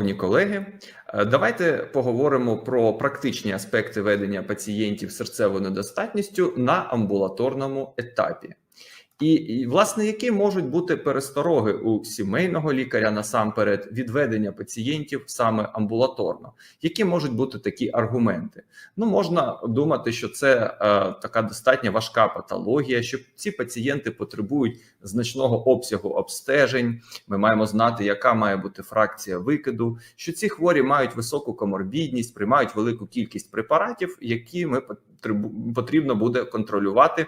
Шановні колеги, е, давайте поговоримо про практичні аспекти ведення пацієнтів серцевою недостатністю на амбулаторному етапі. І, і, власне, які можуть бути перестороги у сімейного лікаря насамперед відведення пацієнтів саме амбулаторно? Які можуть бути такі аргументи? Ну, можна думати, що це е, така достатньо важка патологія, що ці пацієнти потребують значного обсягу обстежень. Ми маємо знати, яка має бути фракція викиду, що ці хворі мають високу коморбідність, приймають велику кількість препаратів, які ми потрібно буде контролювати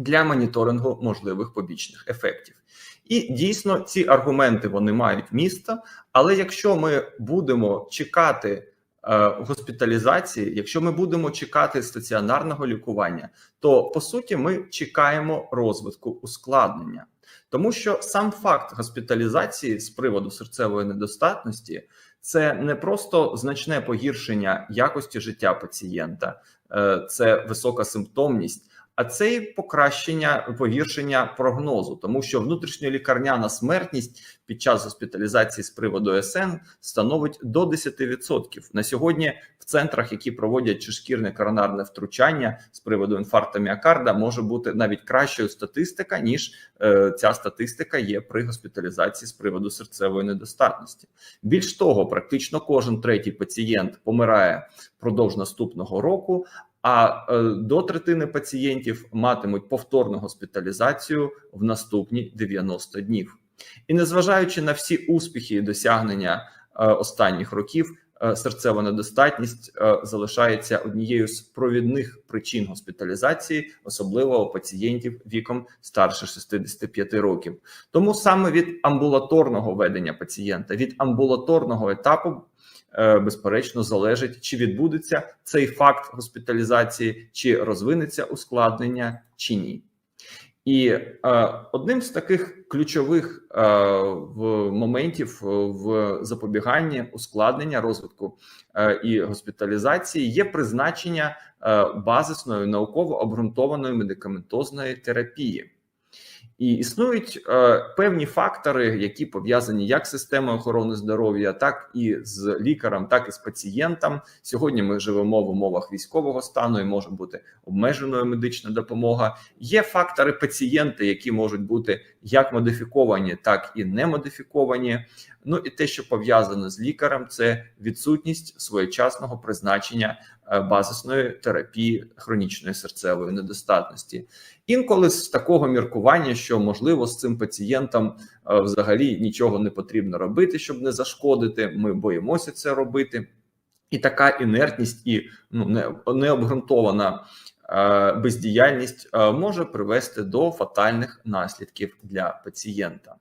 для моніторингу можливих побічних ефектів. І дійсно ці аргументи вони мають місто. Але якщо ми будемо чекати е, госпіталізації, якщо ми будемо чекати стаціонарного лікування, то по суті ми чекаємо розвитку ускладнення, тому що сам факт госпіталізації з приводу серцевої недостатності це не просто значне погіршення якості життя пацієнта, е, це висока симптомність а це і покращення погіршення прогнозу, тому що внутрішньолікарняна смертність під час госпіталізації з приводу СН становить до 10%. На сьогодні в центрах, які проводять чешкірне коронарне втручання з приводу інфаркту міокарда, може бути навіть кращою статистика, ніж е, ця статистика є при госпіталізації з приводу серцевої недостатності. Більш того, практично кожен третій пацієнт помирає впродовж наступного року. А е, до третини пацієнтів матимуть повторну госпіталізацію в наступні 90 днів. І незважаючи на всі успіхи і досягнення е, останніх років, е, серцева недостатність залишається однією з провідних причин госпіталізації, особливо у пацієнтів віком старше 65 років. Тому саме від амбулаторного ведення пацієнта, від амбулаторного етапу безперечно залежить, чи відбудеться цей факт госпіталізації, чи розвинеться ускладнення, чи ні. І е, одним з таких ключових е, в моментів в запобіганні ускладнення розвитку е, і госпіталізації є призначення е, базисної науково обґрунтованої медикаментозної терапії. І існують е, певні фактори, які пов'язані як з системою охорони здоров'я, так і з лікарем, так і з пацієнтом. Сьогодні ми живемо в умовах військового стану і може бути обмеженою медична допомога. Є фактори пацієнти, які можуть бути як модифіковані, так і не модифіковані. Ну і те, що пов'язане з лікарем, це відсутність своєчасного призначення базисної терапії хронічної серцевої недостатності. Інколи з такого міркування, що можливо з цим пацієнтам е, взагалі нічого не потрібно робити, щоб не зашкодити. Ми боїмося це робити. І така інертність і ну необґрунтована е, бездіяльність може привести до фатальних наслідків для пацієнта.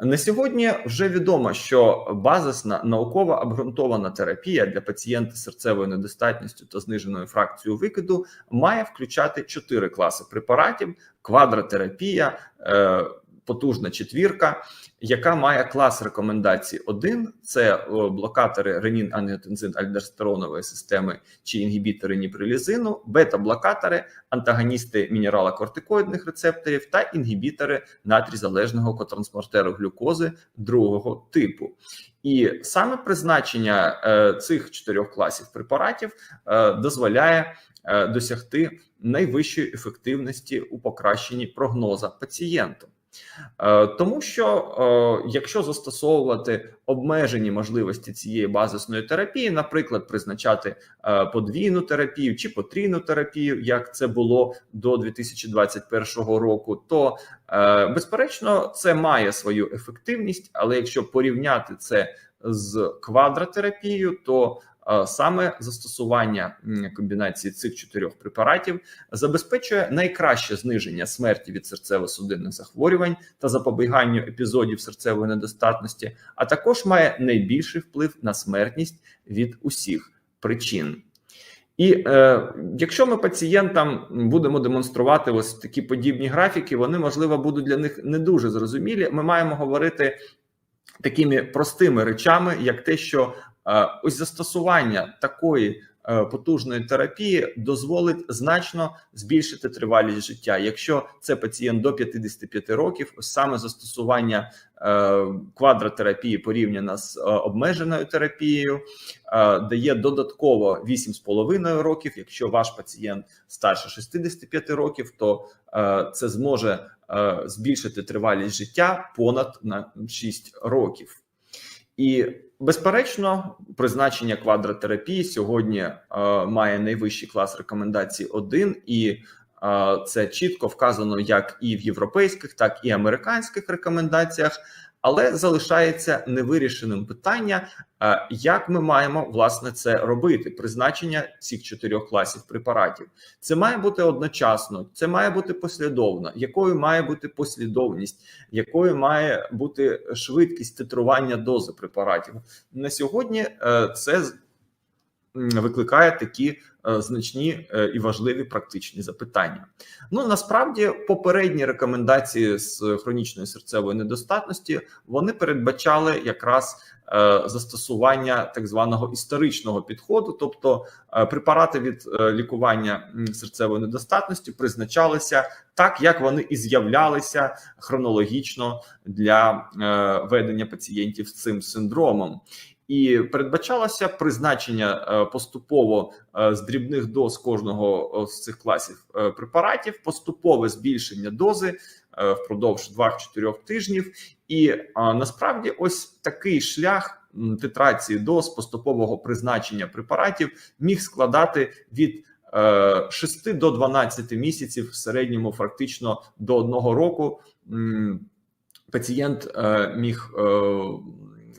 На сьогодні вже відомо, що базисна наукова обґрунтована терапія для пацієнта з серцевою недостатністю та зниженою фракцією викиду має включати чотири класи препаратів: квадротерапія, е, потужна четвірка, яка має клас рекомендацій 1 це е, блокатори ренін ангіотензин альдостеронової системи чи інгібітори ніприлізину, бета-блокатори, антагоністи мінералокортикоїдних рецепторів та інгібітори натрізалежного котранспортеру глюкози другого типу. І саме призначення е, цих чотирьох класів препаратів е, дозволяє досягти найвищої ефективності у покращенні прогноза пацієнту. Е, тому що е, якщо застосовувати обмежені можливості цієї базисної терапії, наприклад, призначати е, подвійну терапію чи потрійну терапію, як це було до 2021 року, то безперечно це має свою ефективність, але якщо порівняти це з квадротерапією, то саме застосування комбінації цих чотирьох препаратів забезпечує найкраще зниження смерті від серцево-судинних захворювань та запобіганню епізодів серцевої недостатності, а також має найбільший вплив на смертність від усіх причин. І е, якщо ми пацієнтам будемо демонструвати ось такі подібні графіки, вони можливо будуть для них не дуже зрозумілі. Ми маємо говорити такими простими речами, як те, що Ось застосування такої е, потужної терапії дозволить значно збільшити тривалість життя. Якщо це пацієнт до 55 років, ось саме застосування е, квадротерапії порівняно з е, обмеженою терапією, е, дає додатково 8,5 років. Якщо ваш пацієнт старше 65 років, то е, це зможе е, збільшити тривалість життя понад на 6 років. І безперечно, призначення квадротерапії сьогодні е, має найвищий клас рекомендацій 1, і е, це чітко вказано як і в європейських, так і американських рекомендаціях. Але залишається невирішеним питання, е, як ми маємо власне це робити. Призначення цих чотирьох класів препаратів. Це має бути одночасно, це має бути послідовно. Якою має бути послідовність, якою має бути швидкість титрування дози препаратів на сьогодні? е, Це викликає такі е, значні е, і важливі практичні запитання. Ну насправді попередні рекомендації з хронічної серцевої недостатності вони передбачали якраз е, застосування так званого історичного підходу, тобто препарати від лікування серцевої недостатності призначалися так, як вони і з'являлися хронологічно для ведення пацієнтів з цим синдромом. І передбачалося призначення е, поступово е, з дрібних доз кожного е, з цих класів препаратів, поступове збільшення дози впродовж 2-4 тижнів. І насправді, ось такий шлях титрації доз поступового призначення препаратів міг складати від е, 6 до 12 місяців, в середньому фактично до одного року. Пацієнт міг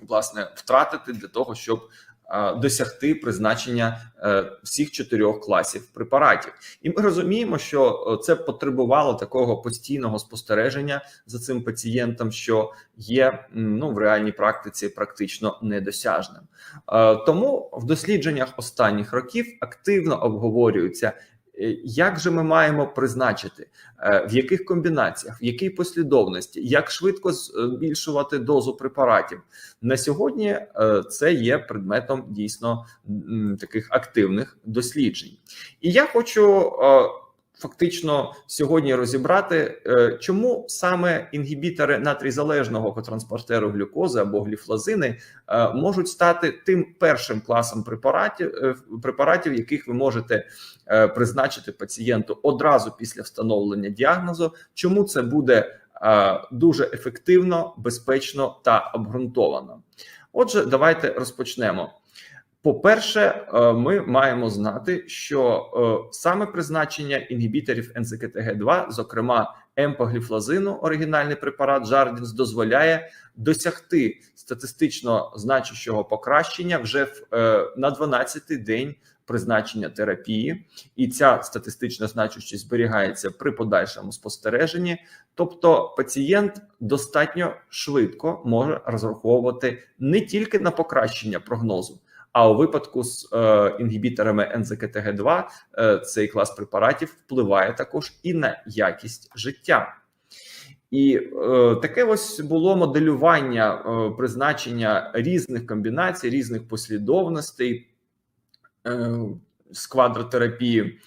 власне втратити для того, щоб е, досягти призначення е, всіх чотирьох класів препаратів, і ми розуміємо, що е, це потребувало такого постійного спостереження за цим пацієнтом, що є ну в реальній практиці практично недосяжним. Тому в дослідженнях останніх років активно обговорюється. Е, Як же ми маємо призначити, е, в яких комбінаціях, в якій послідовності, як швидко збільшувати дозу препаратів? На сьогодні? е, Це є предметом дійсно таких активних досліджень, і я хочу е, фактично сьогодні розібрати, е, чому саме інгібітори натрізалежного котранспортеру глюкози або гліфлазини е, можуть стати тим першим класом препаратів, е, препаратів, яких ви можете призначити пацієнту одразу після встановлення діагнозу. Чому це буде дуже ефективно, безпечно та обґрунтовано? Отже, давайте розпочнемо. По-перше, е, ми маємо знати, що е, саме призначення інгібіторів НЦКТГ2, зокрема емпогліфлазину, оригінальний препарат Жардінс, дозволяє досягти статистично значущого покращення вже в, е, на 12-й день призначення терапії, і ця статистична значущість зберігається при подальшому спостереженні. Тобто, пацієнт достатньо швидко може розраховувати не тільки на покращення прогнозу. А у випадку з е, інгібіторами НЗКТГ2 е, цей клас препаратів впливає також і на якість життя. І е, таке ось було моделювання е, призначення різних комбінацій, різних послідовностей е, з квадротерапії.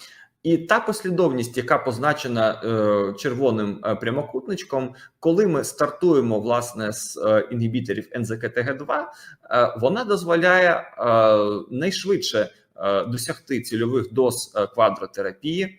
І та послідовність, яка позначена е, червоним е, прямокутничком, коли ми стартуємо власне з е, інгібіторів НЗКТГ2, е, вона дозволяє е, найшвидше досягти цільових доз е, квадротерапії.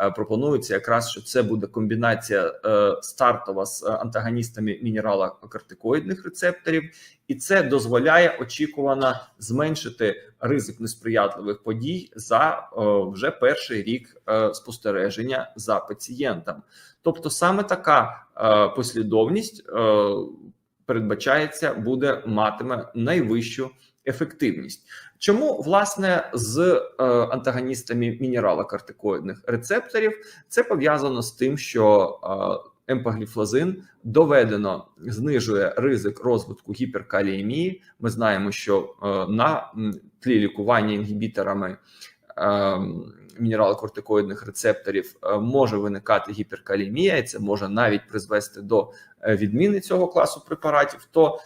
Е, пропонується якраз, що це буде комбінація е, стартова з антагоністами мінералокортикоїдних рецепторів, і це дозволяє очікувано зменшити ризик несприятливих подій за е, вже перший рік е, спостереження за пацієнтом. Тобто, саме така е, послідовність е, передбачається, буде матиме найвищу ефективність. Чому власне з е, антагоністами мінералокортикоїдних рецепторів це пов'язано з тим, що е, емпагліфлазин доведено знижує ризик розвитку гіперкаліємії. Ми знаємо, що е, на тлі лікування інгібіторами е, мінералокортикоїдних рецепторів е, може виникати гіперкалімія, і це може навіть призвести до е, відміни цього класу препаратів, то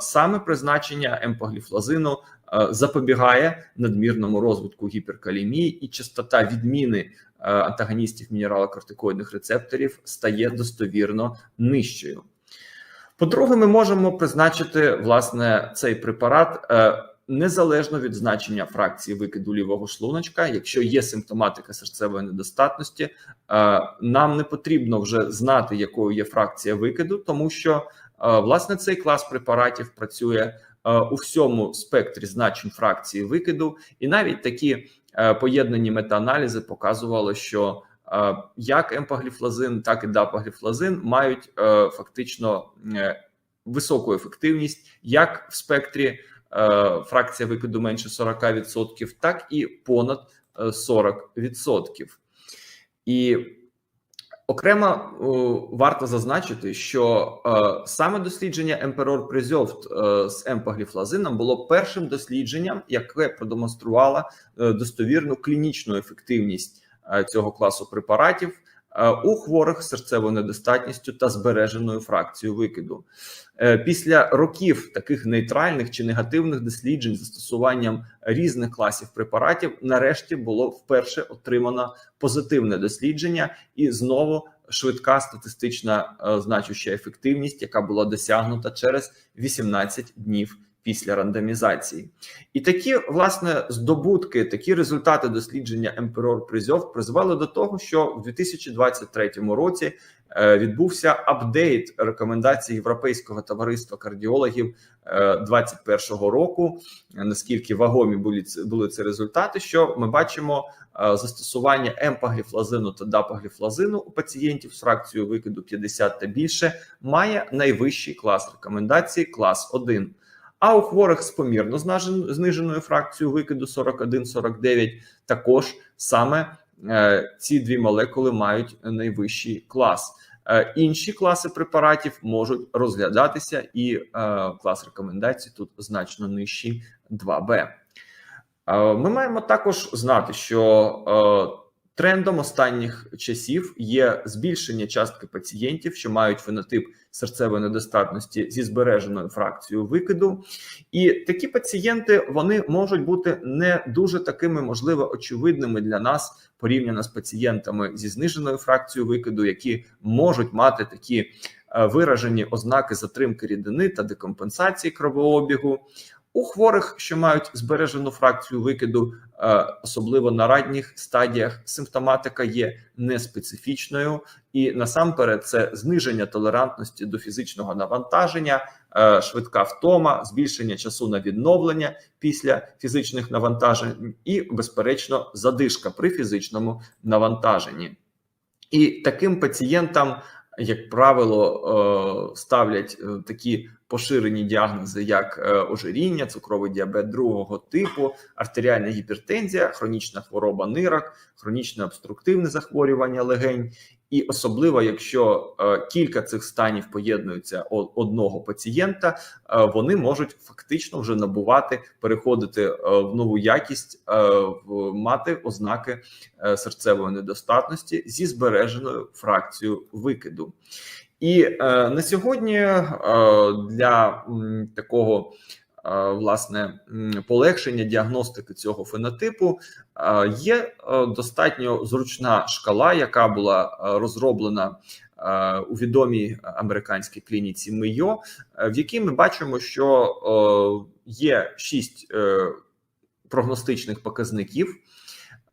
саме призначення емпагліфлазину запобігає надмірному розвитку гіперкалімії, і частота відміни антагоністів мінералокортикоїдних рецепторів стає достовірно нижчою. По-друге, ми можемо призначити власне цей препарат незалежно від значення фракції викиду лівого шлуночка, якщо є симптоматика серцевої недостатності, е, нам не потрібно вже знати, якою є фракція викиду, тому що е, власне цей клас препаратів працює е, у всьому спектрі значень фракції викиду, і навіть такі поєднані метааналізи показували, що як емпагліфлазин, так і дапагліфлазин мають фактично високу ефективність як в спектрі Е, фракція викиду менше 40%, так і понад 40%. Е, і окремо варто зазначити, що е, саме дослідження Emperor Preserved з емпагліфлазином було першим дослідженням, яке продемонструвало достовірну клінічну ефективність цього класу препаратів. Е, у хворих серцевою недостатністю та збереженою фракцією викиду. Е, після років таких нейтральних чи негативних досліджень застосуванням різних класів препаратів, нарешті було вперше отримано позитивне дослідження і знову швидка статистична е, значуща ефективність, яка була досягнута через 18 днів після рандомізації. І такі власне здобутки, такі результати дослідження Emperor Призьов призвели до того, що в 2023 році е, відбувся апдейт рекомендацій Європейського товариства кардіологів 2021 е, року. Наскільки вагомі були були ці результати, що ми бачимо е, застосування емпагліфлазину та дапагліфлазину у пацієнтів з фракцією викиду 50 та більше, має найвищий клас рекомендацій, клас 1. А у хворих з помірно зниженою фракцією викиду 41-49 також саме е, ці дві молекули мають найвищий клас. Е, інші класи препаратів можуть розглядатися, і е, клас рекомендацій тут значно нижчий 2Б. Е, ми маємо також знати, що Трендом останніх часів є збільшення частки пацієнтів, що мають фенотип серцевої недостатності зі збереженою фракцією викиду, і такі пацієнти вони можуть бути не дуже такими, можливо, очевидними для нас порівняно з пацієнтами зі зниженою фракцією викиду, які можуть мати такі е, виражені ознаки затримки рідини та декомпенсації кровообігу. У хворих, що мають збережену фракцію викиду, е, особливо на ранніх стадіях, симптоматика є неспецифічною, і насамперед це зниження толерантності до фізичного навантаження, е, швидка втома, збільшення часу на відновлення після фізичних навантажень, і, безперечно, задишка при фізичному навантаженні. І таким пацієнтам, як правило, е, ставлять такі поширені діагнози, як е, ожиріння, цукровий діабет другого типу, артеріальна гіпертензія, хронічна хвороба нирок, хронічне обструктивне захворювання легень. І особливо, якщо е, кілька цих станів поєднуються одного пацієнта, е, вони можуть фактично вже набувати, переходити е, в нову якість, мати ознаки серцевої недостатності зі збереженою фракцією викиду. І на сьогодні для такого власне полегшення діагностики цього фенотипу е, є е, достатньо зручна шкала, яка була е, розроблена. Е, у відомій американській клініці Мийо, в якій ми бачимо, що є шість прогностичних показників, Е,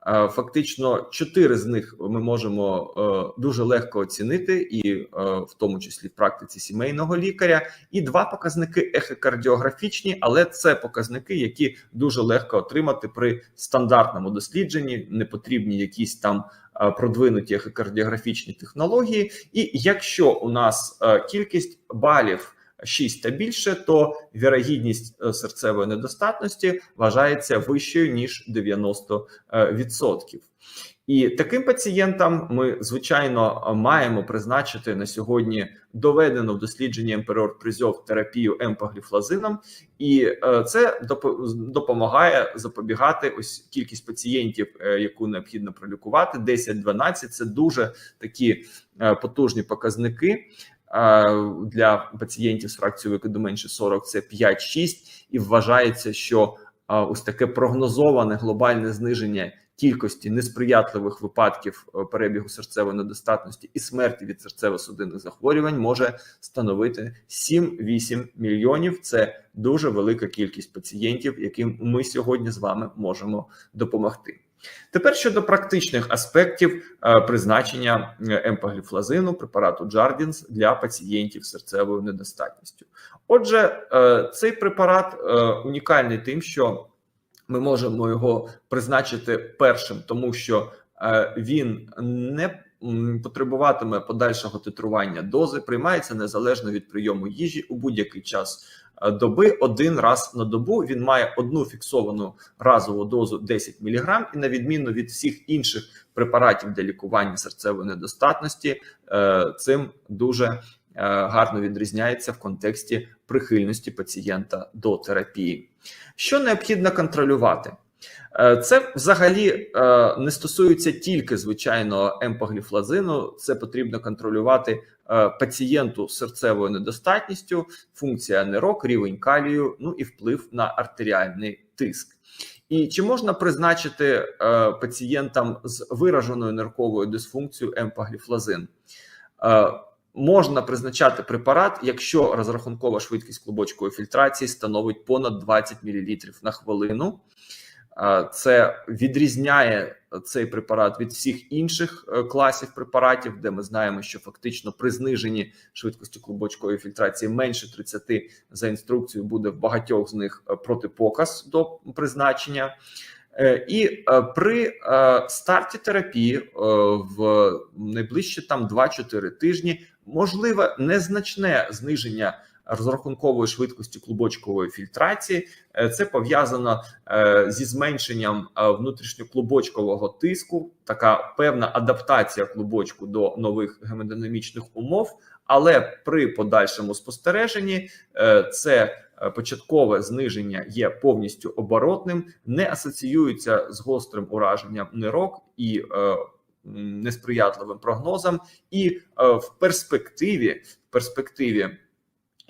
фактично, чотири з них ми можемо е, дуже легко оцінити, і е, в тому числі в практиці сімейного лікаря, і два показники ехокардіографічні, але це показники, які дуже легко отримати при стандартному дослідженні. Не потрібні якісь там продвинуті ехокардіографічні технології. І якщо у нас кількість балів 6 та більше, то вірогідність е, серцевої недостатності вважається вищою ніж 90%. І таким пацієнтам ми звичайно маємо призначити на сьогодні доведену в дослідженні Emperor Призьов терапію емпагліфлазином, і е, це допомагає запобігати ось кількість пацієнтів, е, яку необхідно пролікувати. 10-12 – це дуже такі е, потужні показники. Для пацієнтів з фракцією викиду менше 40 – це 5-6, і вважається, що ось таке прогнозоване глобальне зниження кількості несприятливих випадків е, перебігу серцевої недостатності і смерті від серцево-судинних захворювань може становити 7-8 мільйонів. Це дуже велика кількість пацієнтів, яким ми сьогодні з вами можемо допомогти. Тепер щодо практичних аспектів е, призначення е, емпагліфлазину, препарату Джардінс для пацієнтів з серцевою недостатністю. Отже, е, цей препарат унікальний тим, що ми можемо його призначити першим, тому що він не потребуватиме подальшого титрування дози, приймається незалежно від прийому їжі у будь-який час доби. Один раз на добу він має одну фіксовану разову дозу 10 мг, і на відміну від всіх інших препаратів для лікування серцевої недостатності, е, цим дуже гарно відрізняється в контексті прихильності пацієнта до терапії. Що необхідно контролювати? Е, це взагалі е, не стосується тільки звичайного емпагліфлазину. Це потрібно контролювати е, пацієнту з серцевою недостатністю, функція нирок, рівень калію, ну і вплив на артеріальний тиск. І чи можна призначити пацієнтам з вираженою нирковою дисфункцією емпагліфлазин? Можна призначати препарат, якщо розрахункова швидкість клубочкової фільтрації становить понад 20 мл на хвилину. Це відрізняє цей препарат від всіх інших е, класів препаратів, де ми знаємо, що фактично при зниженні швидкості клубочкової фільтрації менше 30 за інструкцією буде в багатьох з них е, протипоказ до призначення. Е, і при старті терапії в найближчі там 2-4 тижні можливе незначне зниження розрахункової швидкості клубочкової фільтрації. Е, це пов'язано е, зі зменшенням е, внутрішньоклубочкового тиску, така певна адаптація клубочку до нових гемодинамічних умов. Але при подальшому спостереженні це початкове зниження є повністю оборотним, не асоціюється з гострим ураженням нирок і несприятливим прогнозам, і в перспективі в перспективі.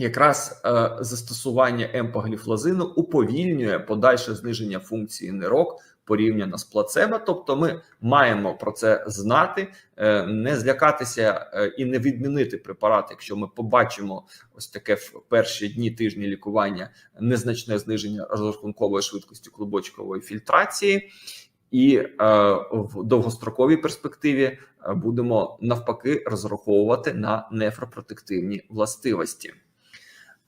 Якраз е, застосування емпагліфлазину уповільнює подальше зниження функції нирок порівняно з плацебо. Тобто, ми маємо про це знати, е, не злякатися е, і не відмінити препарат, якщо ми побачимо ось таке в перші дні тижні лікування незначне зниження розрахункової швидкості клубочкової фільтрації і е, в довгостроковій перспективі е, будемо навпаки розраховувати на нефропротективні властивості.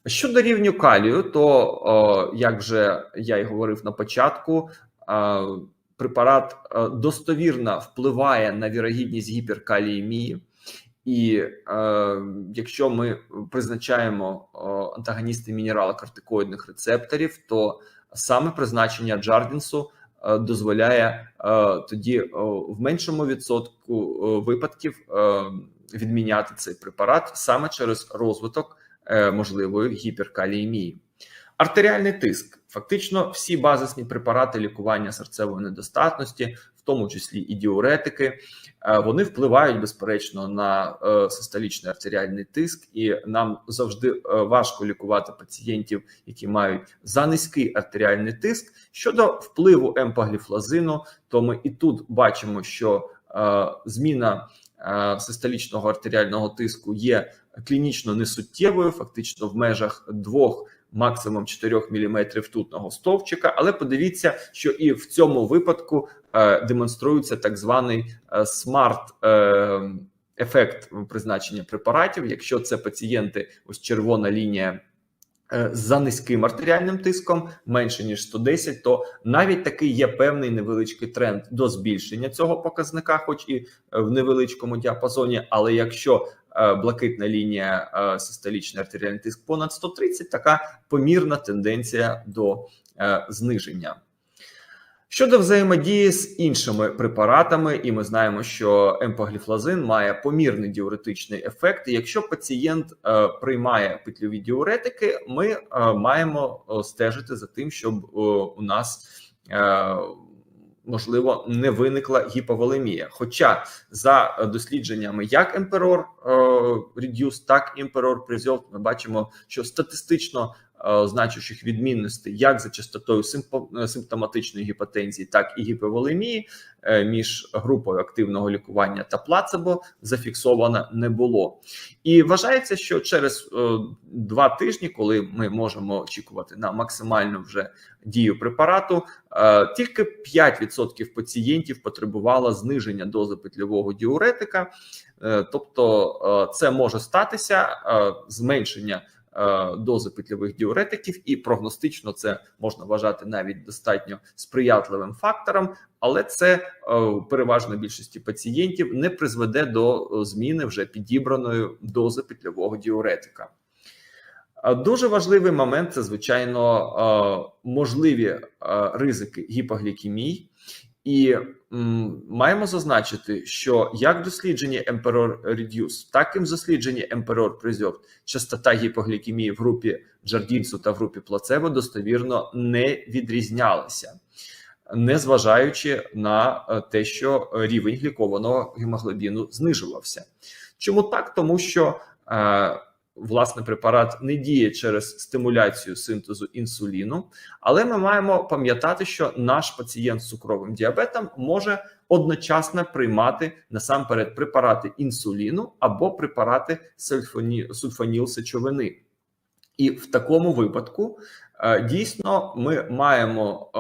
Щодо рівню калію, то як вже я й говорив на початку, е, препарат достовірно впливає на вірогідність гіперкаліємії. І е, якщо ми призначаємо антагоністи мінералокортикоїдних рецепторів, то саме призначення Джардінсу Е, дозволяє е, тоді е, в меншому відсотку випадків відміняти цей препарат саме через розвиток можливої гіперкаліємії. Артеріальний тиск фактично всі базисні препарати лікування серцевої недостатності, в тому числі і діуретики, е, вони впливають безперечно на е, систолічний артеріальний тиск, і нам завжди е, важко лікувати пацієнтів, які мають за низький артеріальний тиск. Щодо впливу емпагліфлазину, то ми і тут бачимо, що зміна систолічного артеріального тиску є клінічно несуттєвою, фактично в межах двох максимум 4 мм ртутного стовпчика. Але подивіться, що і в цьому випадку е, демонструється так званий е, смарт. Е, Ефект призначення препаратів, якщо це пацієнти, ось червона лінія е, за низьким артеріальним тиском, менше ніж 110, то навіть такий є певний невеличкий тренд до збільшення цього показника, хоч і в невеличкому діапазоні. Але якщо Е, блакитна лінія е, систолічний артеріальний тиск понад 130, така помірна тенденція до е, зниження. Щодо взаємодії з іншими препаратами, і ми знаємо, що емпагліфлазин має помірний діуретичний ефект. Якщо пацієнт е, приймає петльові діуретики, ми е, маємо е, стежити за тим, щоб е, у нас е, можливо не виникла гіповолемія. Хоча за дослідженнями як Emperor е, Reduce, так і Emperor Preserved, ми бачимо, що статистично значущих відмінностей як за частотою е, симптоматичної гіпотензії, так і гіповолемії е, між групою активного лікування та плацебо зафіксовано не було. І вважається, що через е, два тижні, коли ми можемо очікувати на максимальну вже дію препарату, е, тільки 5% пацієнтів потребувало зниження дози петльового діуретика, Е, тобто е, це може статися е, зменшення. Е, Дози петльових діуретиків, і прогностично це можна вважати навіть достатньо сприятливим фактором, але це е, в переважної більшості пацієнтів не призведе до е, зміни вже підібраної дози петльового діуретика. Дуже важливий момент це звичайно можливі ризики гіпоглікемії, і м, маємо зазначити, що як дослідження Emperor Reduce, так і в дослідженні Emperor Preserved частота гіпоглікемії в групі Джардінсу та в групі плацебо достовірно не відрізнялася, незважаючи на е, те, що рівень глікованого гемоглобіну знижувався. Чому так? Тому що е, власне препарат не діє через стимуляцію синтезу інсуліну, але ми маємо пам'ятати, що наш пацієнт з цукровим діабетом може одночасно приймати насамперед препарати інсуліну або препарати сульфанілсечовини. І в такому випадку е, дійсно ми маємо е,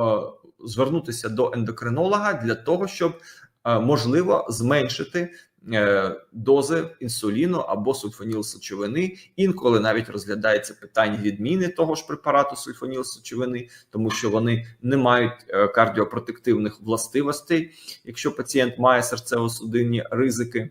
звернутися до ендокринолога для того, щоб можливо зменшити е, дози інсуліну або сульфанілсечовини. Інколи навіть розглядається питання відміни того ж препарату сульфанілсечовини, тому що вони не мають е, кардіопротективних властивостей, якщо пацієнт має серцево-судинні ризики.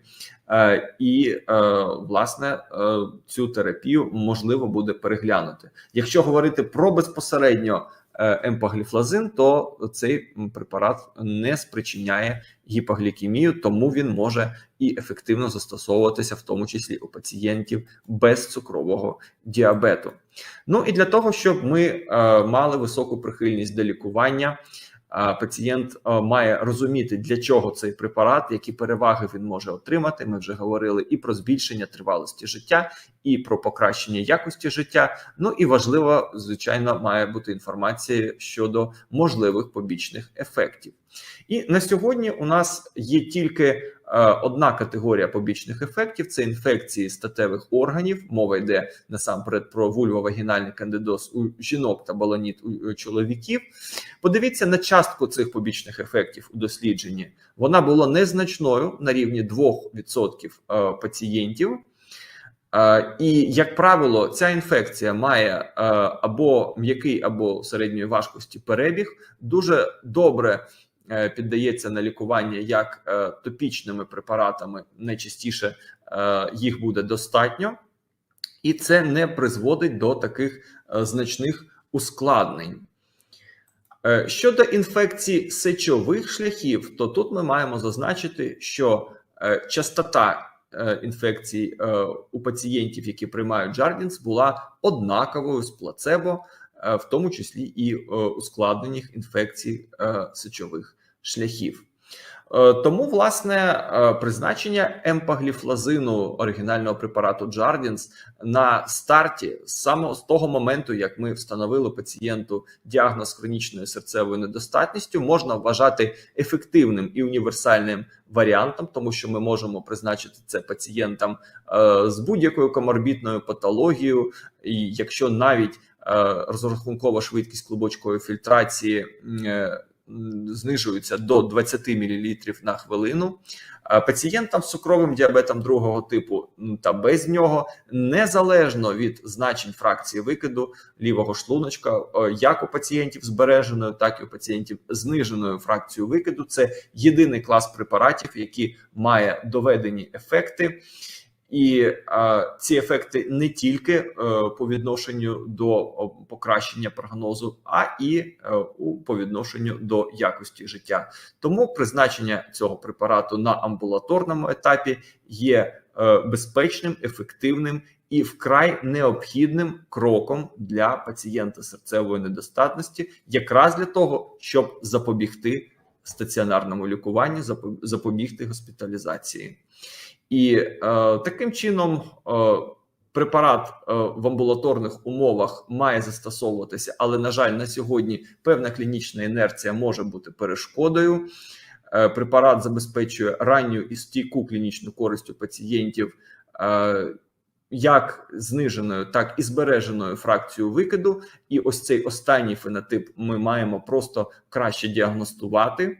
Е, І е, власне е, цю терапію можливо буде переглянути. Якщо говорити про безпосередньо е, емпагліфлазин, то цей препарат не спричиняє гіпоглікемію, тому він може і ефективно застосовуватися, в тому числі у пацієнтів без цукрового діабету. Ну і для того, щоб ми е, мали високу прихильність до лікування. Пацієнт е, має розуміти, для чого цей препарат, які переваги він може отримати. Ми вже говорили і про збільшення тривалості життя, і про покращення якості життя. Ну і важливо, звичайно, має бути інформація щодо можливих побічних ефектів. І на сьогодні у нас є тільки одна категорія побічних ефектів: це інфекції статевих органів. Мова йде насамперед про вульвовагінальний кандидоз у жінок та баланіт у чоловіків. Подивіться на частку цих побічних ефектів у дослідженні. Вона була незначною на рівні 2% е, пацієнтів. Е, І, як правило, ця інфекція має е, або м'який, або середньої важкості перебіг. Дуже добре е, піддається на лікування як е, топічними препаратами. Найчастіше е, їх буде достатньо, і це не призводить до таких е, значних ускладнень. Е, Щодо інфекцій сечових шляхів, то тут ми маємо зазначити, що е, частота е, інфекцій е, у пацієнтів, які приймають Джардінс, була однаковою з плацебо, е, в тому числі і е, ускладнених інфекцій е, сечових шляхів. Е, Тому, власне, е, призначення емпагліфлазину оригінального препарату Джардінс на старті, саме з того моменту, як ми встановили пацієнту діагноз хронічною серцевою недостатністю, можна вважати ефективним і універсальним варіантом, тому що ми можемо призначити це пацієнтам е, з будь-якою коморбітною патологією, і якщо навіть розрахункова швидкість клубочкової фільтрації. М, Знижується до 20 мл на хвилину. Пацієнтам з цукровим діабетом другого типу та без нього, незалежно від значень фракції викиду лівого шлуночка, як у пацієнтів збереженою, так і у пацієнтів зниженою фракцією викиду. Це єдиний клас препаратів, який має доведені ефекти. І е, ці ефекти не тільки е, по відношенню до покращення прогнозу, а і е, у по відношенню до якості життя. Тому призначення цього препарату на амбулаторному етапі є е, безпечним, ефективним і вкрай необхідним кроком для пацієнта серцевої недостатності, якраз для того, щоб запобігти стаціонарному лікуванню, запо- запобігти госпіталізації. І е, таким чином е, препарат е, в амбулаторних умовах має застосовуватися, але на жаль, на сьогодні певна клінічна інерція може бути перешкодою. Е, препарат забезпечує ранню і стійку клінічну користь у пацієнтів. Як зниженою, так і збереженою фракцією викиду, і ось цей останній фенотип ми маємо просто краще діагностувати.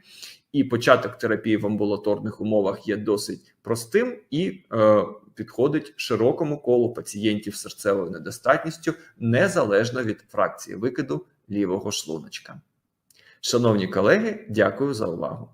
І початок терапії в амбулаторних умовах є досить простим і е, підходить широкому колу пацієнтів з серцевою недостатністю, незалежно від фракції викиду лівого шлуночка. Шановні колеги, дякую за увагу.